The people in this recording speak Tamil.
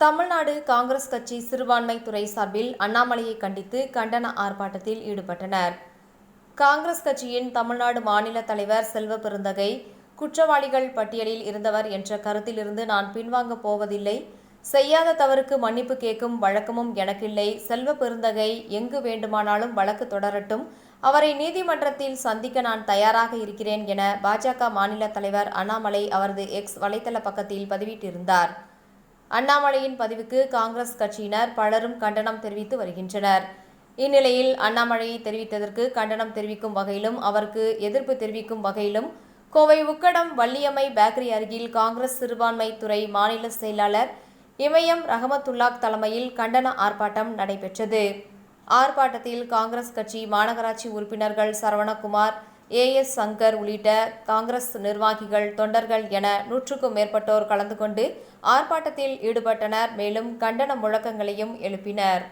தமிழ்நாடு காங்கிரஸ் கட்சி சிறுபான்மை துறை சார்பில் அண்ணாமலையை கண்டித்து கண்டன ஆர்ப்பாட்டத்தில் ஈடுபட்டனர். காங்கிரஸ் கட்சியின் தமிழ்நாடு மாநில தலைவர் செல்வ பெருந்தகை குற்றவாளிகள் பட்டியலில் இருந்தவர் என்ற கருத்திலிருந்து நான் பின்வாங்கப் போவதில்லை. செய்யாத தவறுக்கு மன்னிப்பு கேட்கும் வழக்கமும் எனக்கில்லை. செல்வ பெருந்தகை எங்கு வேண்டுமானாலும் வழக்கு தொடரட்டும். அவரை நீதிமன்றத்தில் சந்திக்க நான் தயாராக இருக்கிறேன் என பாஜக மாநில தலைவர் அண்ணாமலை அவரது எக்ஸ் வலைத்தள பக்கத்தில் பதிவிட்டிருந்தார். அண்ணாமலையின் பதிவுக்கு காங்கிரஸ் கட்சியினர் பலரும் கண்டனம் தெரிவித்து வருகின்றனர். இந்நிலையில் அண்ணாமலை தெரிவித்ததற்கு கண்டனம் தெரிவிக்கும் வகையிலும் அவருக்கு எதிர்ப்பு தெரிவிக்கும் வகையிலும் கோவை உக்கடம் வள்ளியம்மை பேக்கரி அருகில் காங்கிரஸ் சிறுபான்மை துறை மாநில செயலாளர் இமயம் ரஹமத்துல்லாக் தலைமையில் கண்டன ஆர்ப்பாட்டம் நடைபெற்றது. ஆர்ப்பாட்டத்தில் காங்கிரஸ் கட்சி மாநகராட்சி உறுப்பினர்கள் சரவணகுமார் ஏ எஸ் சங்கர் உள்ளிட்ட காங்கிரஸ் நிர்வாகிகள் தொண்டர்கள் என நூற்றுக்கும் மேற்பட்டோர் கலந்து கொண்டு ஆர்ப்பாட்டத்தில் ஈடுபட்டனர். மேலும் கண்டன முழக்கங்களையும் எழுப்பினர்.